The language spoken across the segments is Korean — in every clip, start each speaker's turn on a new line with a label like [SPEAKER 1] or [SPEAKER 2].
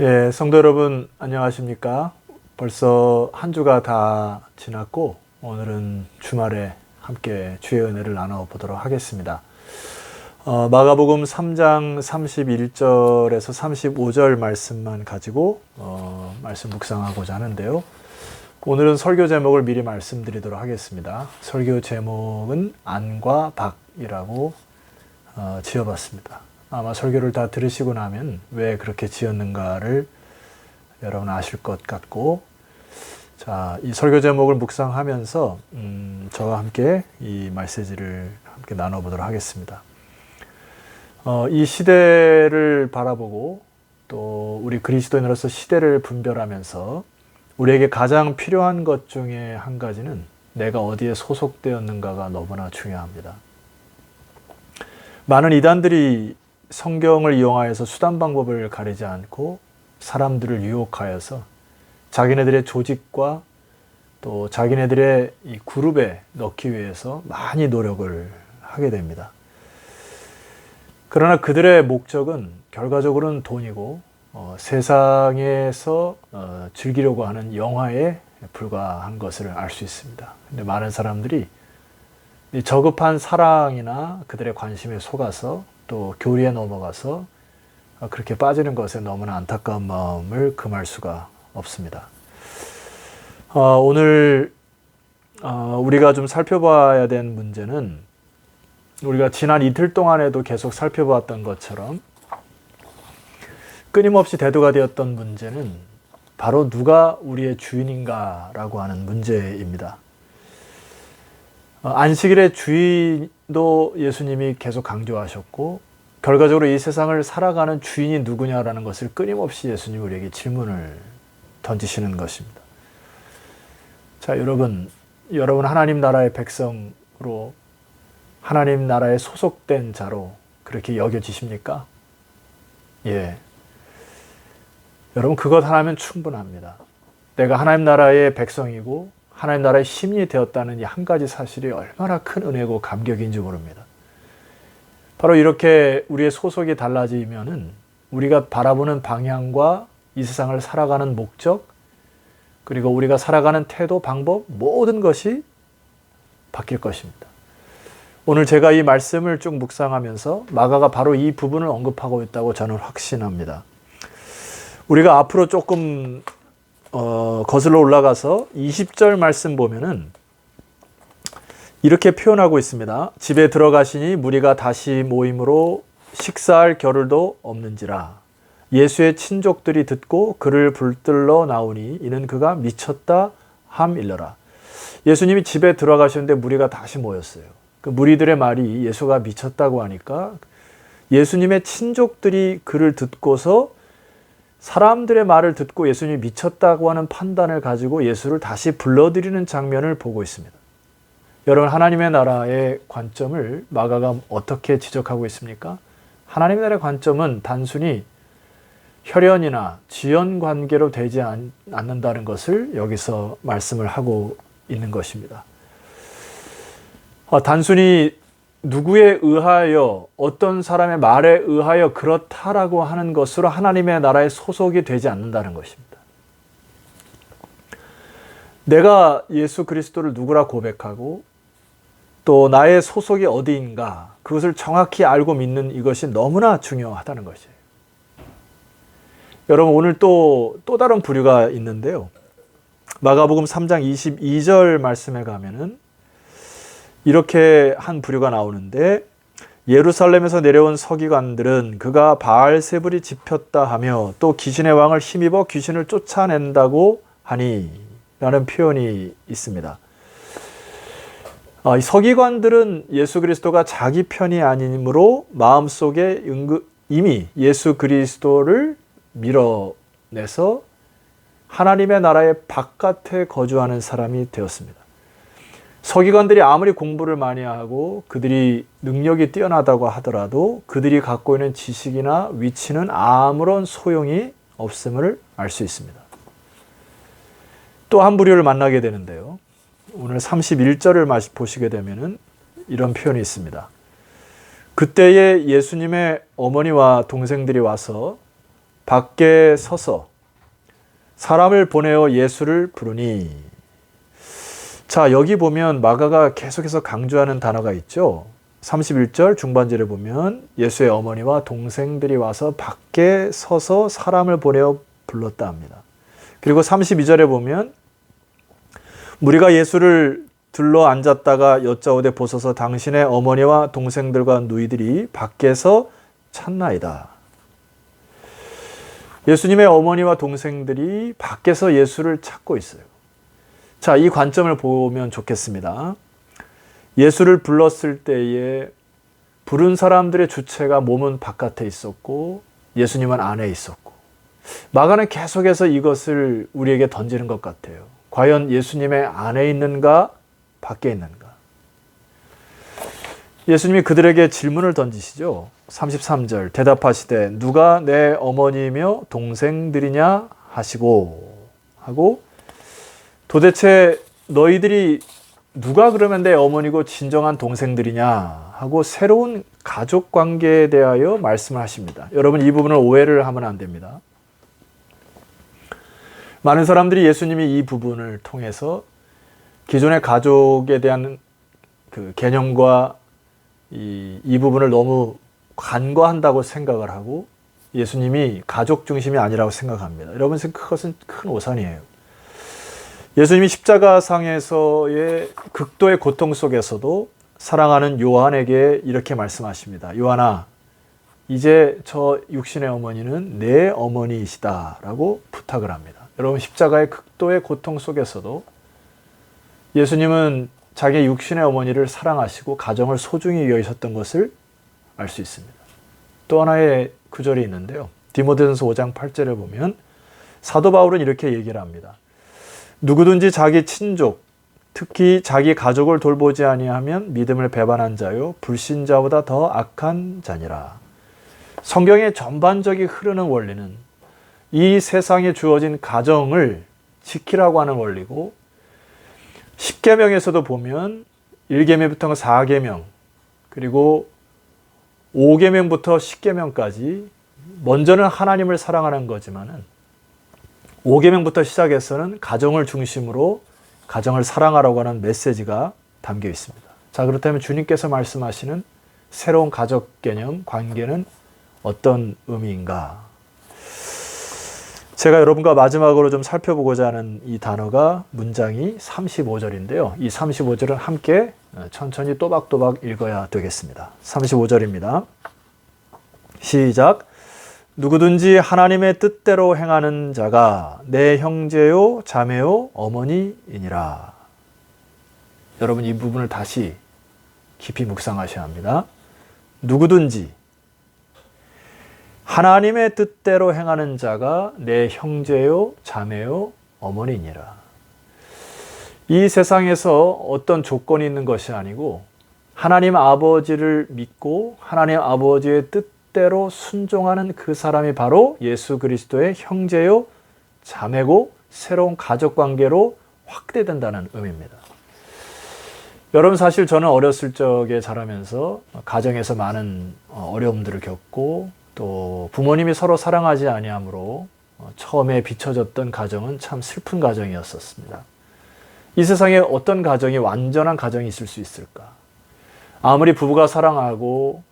[SPEAKER 1] 예, 성도 여러분 안녕하십니까? 벌써 한 주가 다 지났고 오늘은 주말에 함께 주의 은혜를 나눠 보도록 하겠습니다. 어, 마가복음 3장 31절에서 35절 말씀만 가지고 어, 말씀 묵상하고자 하는데요. 오늘은 설교 제목을 미리 말씀드리도록 하겠습니다. 설교 제목은 안과 박이라고 어, 지어봤습니다. 아마 설교를 다 들으시고 나면 왜 그렇게 지었는가를 여러분 아실 것 같고, 자, 이 설교 제목을 묵상하면서, 음, 저와 함께 이 메시지를 함께 나눠보도록 하겠습니다. 어, 이 시대를 바라보고 또 우리 그리스도인으로서 시대를 분별하면서 우리에게 가장 필요한 것 중에 한 가지는 내가 어디에 소속되었는가가 너무나 중요합니다. 많은 이단들이 성경을 이용하여서 수단 방법을 가리지 않고 사람들을 유혹하여서 자기네들의 조직과 또 자기네들의 이 그룹에 넣기 위해서 많이 노력을 하게 됩니다. 그러나 그들의 목적은 결과적으로는 돈이고 어, 세상에서 어, 즐기려고 하는 영화에 불과한 것을 알 수 있습니다. 근데 많은 사람들이 이 저급한 사랑이나 그들의 관심에 속아서 또 교리에 넘어가서 어, 그렇게 빠지는 것에 너무나 안타까운 마음을 금할 수가 없습니다. 어, 오늘 어, 우리가 좀 살펴봐야 될 문제는 우리가 지난 이틀 동안에도 계속 살펴보았던 것처럼 끊임없이 대두가 되었던 문제는 바로 누가 우리의 주인인가라고 하는 문제입니다. 어, 안식일의 주인도 예수님이 계속 강조하셨고 결과적으로 이 세상을 살아가는 주인이 누구냐라는 것을 끊임없이 예수님 우리에게 질문을 던지시는 것입니다. 자, 여러분, 여러분 하나님 나라의 백성으로 하나님 나라에 소속된 자로 그렇게 여겨지십니까? 예. 여러분 그것 하나면 충분합니다. 내가 하나님 나라의 백성이고 하나님 나라의 시민이 되었다는 이 한 가지 사실이 얼마나 큰 은혜고 감격인지 모릅니다. 바로 이렇게 우리의 소속이 달라지면은 우리가 바라보는 방향과 이 세상을 살아가는 목적 그리고 우리가 살아가는 태도, 방법 모든 것이 바뀔 것입니다. 오늘 제가 이 말씀을 쭉 묵상하면서 마가가 바로 이 부분을 언급하고 있다고 저는 확신합니다. 우리가 앞으로 조금 어, 거슬러 올라가서 20절 말씀 보면은 이렇게 표현하고 있습니다. 집에 들어가시니 무리가 다시 모임으로 식사할 겨를도 없는지라 예수의 친족들이 듣고 그를 불들러 나오니 이는 그가 미쳤다 함일러라. 예수님이 집에 들어가셨는데 무리가 다시 모였어요. 그 무리들의 말이 예수가 미쳤다고 하니까 예수님의 친족들이 그를 듣고서 사람들의 말을 듣고 예수님이 미쳤다고 하는 판단을 가지고 예수를 다시 불러들이는 장면을 보고 있습니다. 여러분 하나님의 나라의 관점을 마가가 어떻게 지적하고 있습니까? 하나님의 나라의 관점은 단순히 혈연이나 지연 관계로 되지 않는다는 것을 여기서 말씀을 하고 있는 것입니다. 어, 단순히 누구에 의하여 어떤 사람의 말에 의하여 그렇다라고 하는 것으로 하나님의 나라에 소속이 되지 않는다는 것입니다. 내가 예수 그리스도를 누구라 고백하고 또 나의 소속이 어디인가 그것을 정확히 알고 믿는 이것이 너무나 중요하다는 것이에요. 여러분 오늘 또 또 다른 부류가 있는데요. 마가복음 3장 22절 말씀에 가면은 이렇게 한 부류가 나오는데 예루살렘에서 내려온 서기관들은 그가 바알세불이 집혔다 하며 또 귀신의 왕을 힘입어 귀신을 쫓아낸다고 하니 라는 표현이 있습니다. 아, 이 서기관들은 예수 그리스도가 자기 편이 아니므로 마음속에 이미 예수 그리스도를 밀어내서 하나님의 나라의 바깥에 거주하는 사람이 되었습니다. 서기관들이 아무리 공부를 많이 하고 그들이 능력이 뛰어나다고 하더라도 그들이 갖고 있는 지식이나 위치는 아무런 소용이 없음을 알 수 있습니다. 또 한 부류를 만나게 되는데요. 오늘 31절을 보시게 되면은 이런 표현이 있습니다. 그때에 예수님의 어머니와 동생들이 와서 밖에 서서 사람을 보내어 예수를 부르니 자, 여기 보면 마가가 계속해서 강조하는 단어가 있죠. 31절 중반절에 보면 예수의 어머니와 동생들이 와서 밖에 서서 사람을 보내어 불렀다 합니다. 그리고 32절에 보면 무리가 예수를 들러 앉았다가 여짜오되 보소서 당신의 어머니와 동생들과 누이들이 밖에서 찾나이다. 예수님의 어머니와 동생들이 밖에서 예수를 찾고 있어요. 자, 이 관점을 보면 좋겠습니다. 예수를 불렀을 때에 부른 사람들의 주체가 몸은 바깥에 있었고 예수님은 안에 있었고 마가는 계속해서 이것을 우리에게 던지는 것 같아요. 과연 예수님의 안에 있는가 밖에 있는가? 예수님이 그들에게 질문을 던지시죠. 33절 대답하시되 누가 내 어머니며 동생들이냐 하시고 하고 도대체 너희들이 누가 그러면 내 어머니고 진정한 동생들이냐 하고 새로운 가족 관계에 대하여 말씀을 하십니다. 여러분 이 부분을 오해를 하면 안 됩니다. 많은 사람들이 예수님이 이 부분을 통해서 기존의 가족에 대한 그 개념과 이, 이 부분을 너무 간과한다고 생각을 하고 예수님이 가족 중심이 아니라고 생각합니다. 여러분, 그것은 큰 오산이에요. 예수님이 십자가상에서의 극도의 고통 속에서도 사랑하는 요한에게 이렇게 말씀하십니다. 요한아, 이제 저 육신의 어머니는 내 어머니이시다라고 부탁을 합니다. 여러분, 십자가의 극도의 고통 속에서도 예수님은 자기 육신의 어머니를 사랑하시고 가정을 소중히 여기셨던 것을 알 수 있습니다. 또 하나의 구절이 있는데요. 디모데전서 5장 8절에 보면 사도 바울은 이렇게 얘기를 합니다. 누구든지 자기 친족, 특히 자기 가족을 돌보지 아니하면 믿음을 배반한 자요 불신자보다 더 악한 자니라. 성경의 전반적인 흐르는 원리는 이 세상에 주어진 가정을 지키라고 하는 원리고 10계명에서도 보면 1계명부터 4계명 그리고 5계명부터 10계명까지 먼저는 하나님을 사랑하는 거지만은 5계명부터 시작해서는 가정을 중심으로 가정을 사랑하라고 하는 메시지가 담겨 있습니다. 자, 그렇다면 주님께서 말씀하시는 새로운 가족 개념, 관계는 어떤 의미인가? 제가 여러분과 마지막으로 좀 살펴보고자 하는 이 단어가 문장이 35절인데요. 이 35절은 함께 천천히 또박또박 읽어야 되겠습니다. 35절입니다. 시작. 누구든지 하나님의 뜻대로 행하는 자가 내 형제요, 자매요, 어머니이니라. 여러분 이 부분을 다시 깊이 묵상하셔야 합니다. 누구든지 하나님의 뜻대로 행하는 자가 내 형제요, 자매요, 어머니니라. 이 세상에서 어떤 조건이 있는 것이 아니고 하나님 아버지를 믿고 하나님 아버지의 뜻 대로 순종하는 그 사람이 바로 예수 그리스도의 형제요, 자매고 새로운 가족 관계로 확대된다는 의미입니다. 여러분 사실 저는 어렸을 적에 자라면서 가정에서 많은 어려움들을 겪고 또 부모님이 서로 사랑하지 아니하므로 어, 처음에 비춰졌던 가정은 참 슬픈 가정이었었습니다. 이 세상에 어떤 가정이 완전한 가정이 있을 수 있을까? 아무리 부부가 사랑하고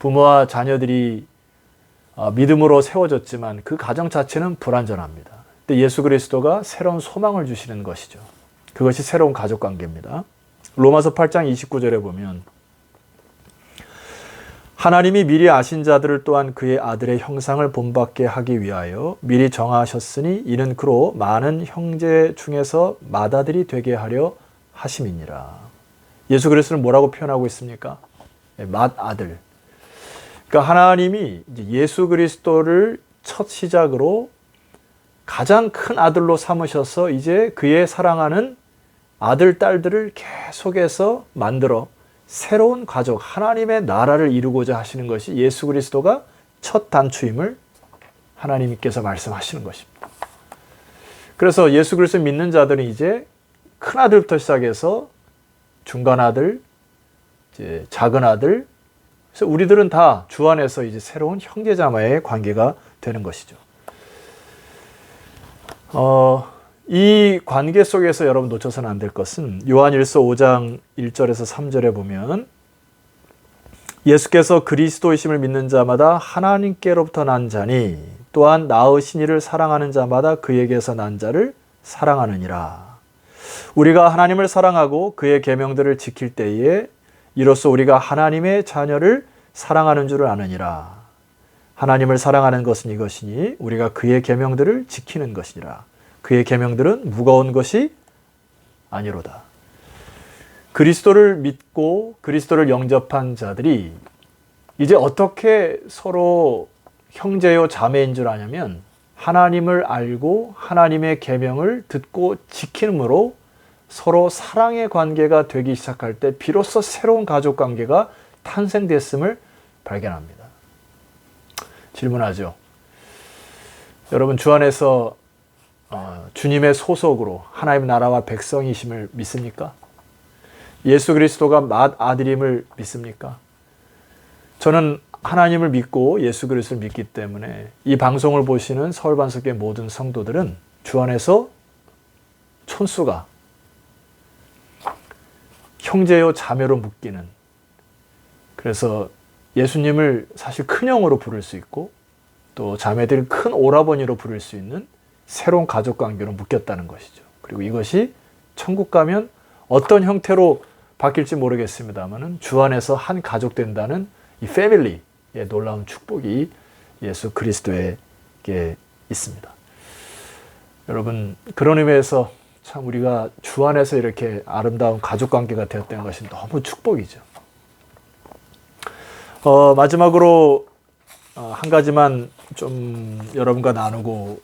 [SPEAKER 1] 부모와 자녀들이 어, 믿음으로 세워졌지만 그 가정 자체는 불완전합니다. 근데 예수 그리스도가 새로운 소망을 주시는 것이죠. 그것이 새로운 가족 관계입니다. 로마서 8장 29절에 보면 하나님이 미리 아신 자들을 또한 그의 아들의 형상을 본받게 하기 위하여 미리 정하셨으니 이는 그로 많은 형제 중에서 맏아들이 되게 하려 하심이니라. 예수 그리스도는 뭐라고 표현하고 있습니까? 네, 맏아들. 그러니까 하나님이 예수 그리스도를 첫 시작으로 가장 큰 아들로 삼으셔서 이제 그의 사랑하는 아들, 딸들을 계속해서 만들어 새로운 가족, 하나님의 나라를 이루고자 하시는 것이 예수 그리스도가 첫 단추임을 하나님께서 말씀하시는 것입니다. 그래서 예수 그리스도 믿는 자들은 이제 큰 아들부터 시작해서 중간 아들, 작은 아들, 그래서 우리들은 다 주 안에서 이제 새로운 형제자매의 관계가 되는 것이죠. 어, 이 관계 속에서 여러분 놓쳐서는 안 될 것은 요한일서 5장 1절에서 3절에 보면 예수께서 그리스도이심을 믿는 자마다 하나님께로부터 난 자니 또한 나으신 이를 사랑하는 자마다 그에게서 난 자를 사랑하느니라. 우리가 하나님을 사랑하고 그의 계명들을 지킬 때에 이로써 우리가 하나님의 자녀를 사랑하는 줄을 아느니라. 하나님을 사랑하는 것은 이것이니 우리가 그의 계명들을 지키는 것이니라. 그의 계명들은 무거운 것이 아니로다. 그리스도를 믿고 그리스도를 영접한 자들이 이제 어떻게 서로 형제요 자매인 줄 아냐면 하나님을 알고 하나님의 계명을 듣고 지킴으로 서로 사랑의 관계가 되기 시작할 때 비로소 새로운 가족 관계가 탄생됐음을 발견합니다. 질문하죠. 여러분 주 안에서 어, 주님의 소속으로 하나님 나라와 백성이심을 믿습니까? 예수 그리스도가 맏 아들임을 믿습니까? 저는 하나님을 믿고 예수 그리스도를 믿기 때문에 이 방송을 보시는 서울 반석의 모든 성도들은 주 안에서 촌수가 형제요 자매로 묶이는 그래서 예수님을 사실 큰 형으로 부를 수 있고 또 자매들을 큰 오라버니로 부를 수 있는 새로운 가족 관계로 묶였다는 것이죠. 그리고 이것이 천국 가면 어떤 형태로 바뀔지 모르겠습니다만은 주 안에서 한 가족 된다는 이 패밀리의 놀라운 축복이 예수 그리스도에게 있습니다. 여러분 그런 의미에서 참 우리가 주 안에서 이렇게 아름다운 가족 관계가 되었다는 것이 너무 축복이죠. 어, 마지막으로 어, 한 가지만 좀 여러분과 나누고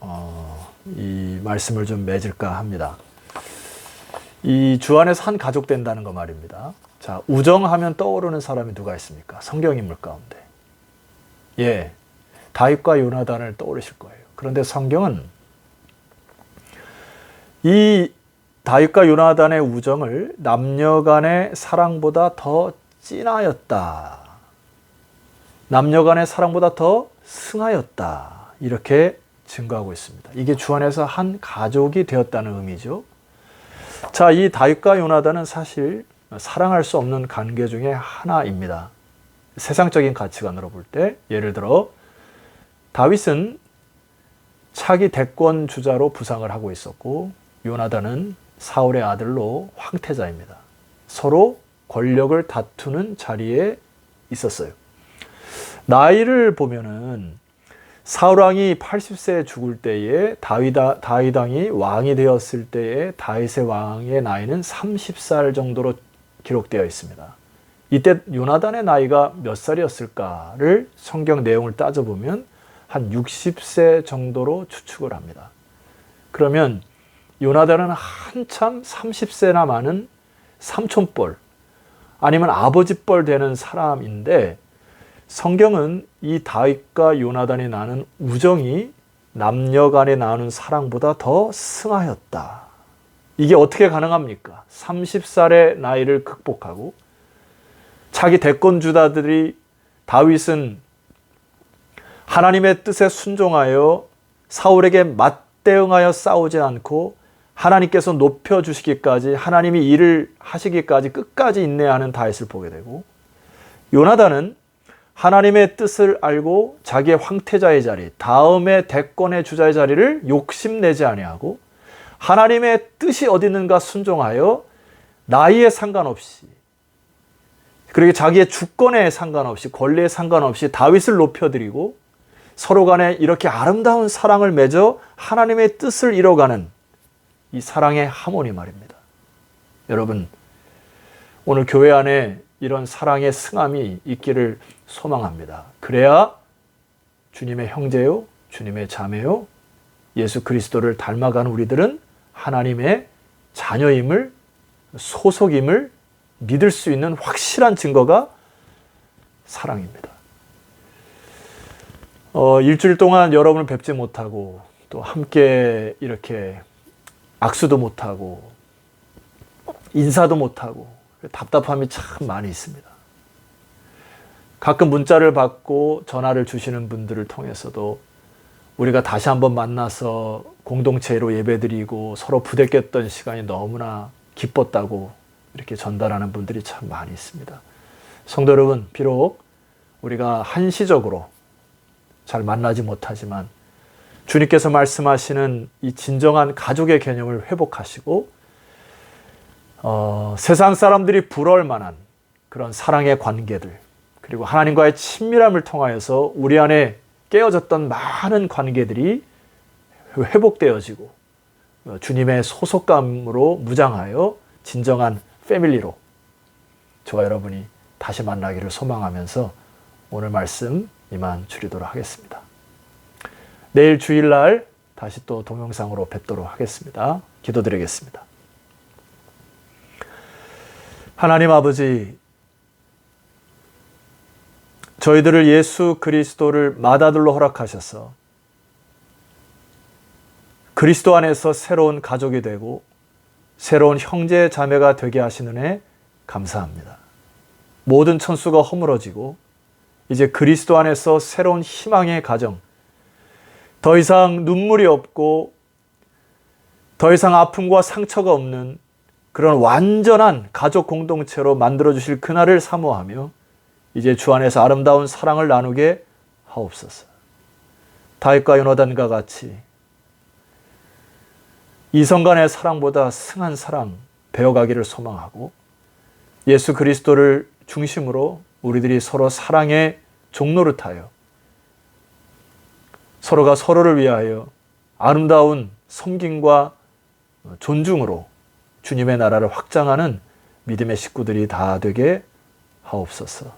[SPEAKER 1] 어, 이 말씀을 좀 맺을까 합니다. 이 주 안에서 한 가족 된다는 거 말입니다. 자, 우정하면 떠오르는 사람이 누가 있습니까? 성경 인물 가운데. 예. 다윗과 요나단을 떠오르실 거예요. 그런데 성경은 이 다윗과 요나단의 우정을 남녀 간의 사랑보다 더 진하였다. 남녀 간의 사랑보다 더 승하였다. 이렇게 증거하고 있습니다. 이게 주 안에서 한 가족이 되었다는 의미죠. 자, 이 다윗과 요나단은 사실 사랑할 수 없는 관계 중에 하나입니다. 세상적인 가치관으로 볼 때, 예를 들어, 다윗은 차기 대권 주자로 부상을 하고 있었고, 요나단은 사울의 아들로 황태자입니다. 서로 권력을 다투는 자리에 있었어요. 나이를 보면은 사울 왕이 80세에 죽을 때에 다윗 다윗 왕이 왕이 되었을 때에 다윗의 왕의 나이는 30살 정도로 기록되어 있습니다. 이때 요나단의 나이가 몇 살이었을까를 성경 내용을 따져보면 한 60세 정도로 추측을 합니다. 그러면 요나단은 한참 30세나 많은 삼촌뻘 아니면 아버지뻘 되는 사람인데 성경은 이 다윗과 요나단이 나는 우정이 남녀 간에 나누는 사랑보다 더 승하였다. 이게 어떻게 가능합니까? 30살의 나이를 극복하고 자기 대권 주자들이 다윗은 하나님의 뜻에 순종하여 사울에게 맞대응하여 싸우지 않고 하나님께서 높여 주시기까지 하나님이 일을 하시기까지 끝까지 인내하는 다윗을 보게 되고 요나단은 하나님의 뜻을 알고 자기의 황태자의 자리, 다음의 대권의 주자의 자리를 욕심내지 아니하고 하나님의 뜻이 어디 있는가 순종하여 나이에 상관없이 그리고 자기의 주권에 상관없이 권리에 상관없이 다윗을 높여드리고 서로 간에 이렇게 아름다운 사랑을 맺어 하나님의 뜻을 이뤄가는 이 사랑의 하모니 말입니다. 여러분, 오늘 교회 안에 이런 사랑의 승함이 있기를 소망합니다. 그래야 주님의 형제요, 주님의 자매요, 예수 그리스도를 닮아가는 우리들은 하나님의 자녀임을, 소속임을 믿을 수 있는 확실한 증거가 사랑입니다. 어, 일주일 동안 여러분을 뵙지 못하고 또 함께 이렇게 악수도 못하고 인사도 못하고 답답함이 참 많이 있습니다. 가끔 문자를 받고 전화를 주시는 분들을 통해서도 우리가 다시 한번 만나서 공동체로 예배드리고 서로 부대꼈던 시간이 너무나 기뻤다고 이렇게 전달하는 분들이 참 많이 있습니다. 성도 여러분, 비록 우리가 한시적으로 잘 만나지 못하지만 주님께서 말씀하시는 이 진정한 가족의 개념을 회복하시고 어, 세상 사람들이 부러울 만한 그런 사랑의 관계들 그리고 하나님과의 친밀함을 통하여서 우리 안에 깨어졌던 많은 관계들이 회복되어지고 어, 주님의 소속감으로 무장하여 진정한 패밀리로 저와 여러분이 다시 만나기를 소망하면서 오늘 말씀 이만 줄이도록 하겠습니다. 내일 주일날 다시 또 동영상으로 뵙도록 하겠습니다. 기도드리겠습니다. 하나님 아버지, 저희들을 예수 그리스도를 마다들로 허락하셔서 그리스도 안에서 새로운 가족이 되고 새로운 형제 자매가 되게 하시는 애 감사합니다. 모든 천수가 허물어지고 이제 그리스도 안에서 새로운 희망의 가정, 더 이상 눈물이 없고 더 이상 아픔과 상처가 없는 그런 완전한 가족 공동체로 만들어 주실 그날을 사모하며 이제 주 안에서 아름다운 사랑을 나누게 하옵소서. 다윗과 요나단과 같이 이성간의 사랑보다 승한 사랑 배워가기를 소망하고 예수 그리스도를 중심으로 우리들이 서로 사랑의 종로를 타요. 서로가 서로를 위하여 아름다운 섬김과 존중으로 주님의 나라를 확장하는 믿음의 식구들이 다 되게 하옵소서.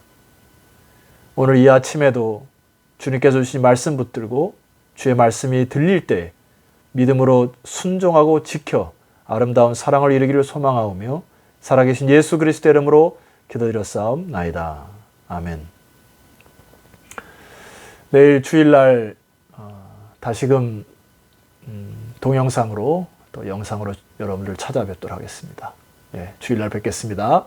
[SPEAKER 1] 오늘 이 아침에도 주님께서 주신 말씀 붙들고 주의 말씀이 들릴 때 믿음으로 순종하고 지켜 아름다운 사랑을 이루기를 소망하오며 살아계신 예수 그리스도 이름으로 기도드렸사옵나이다. 아멘. 내일 주일날 어, 다시금 음, 동영상으로 또 영상으로 여러분들 찾아뵙도록 하겠습니다. 예, 주일날 뵙겠습니다.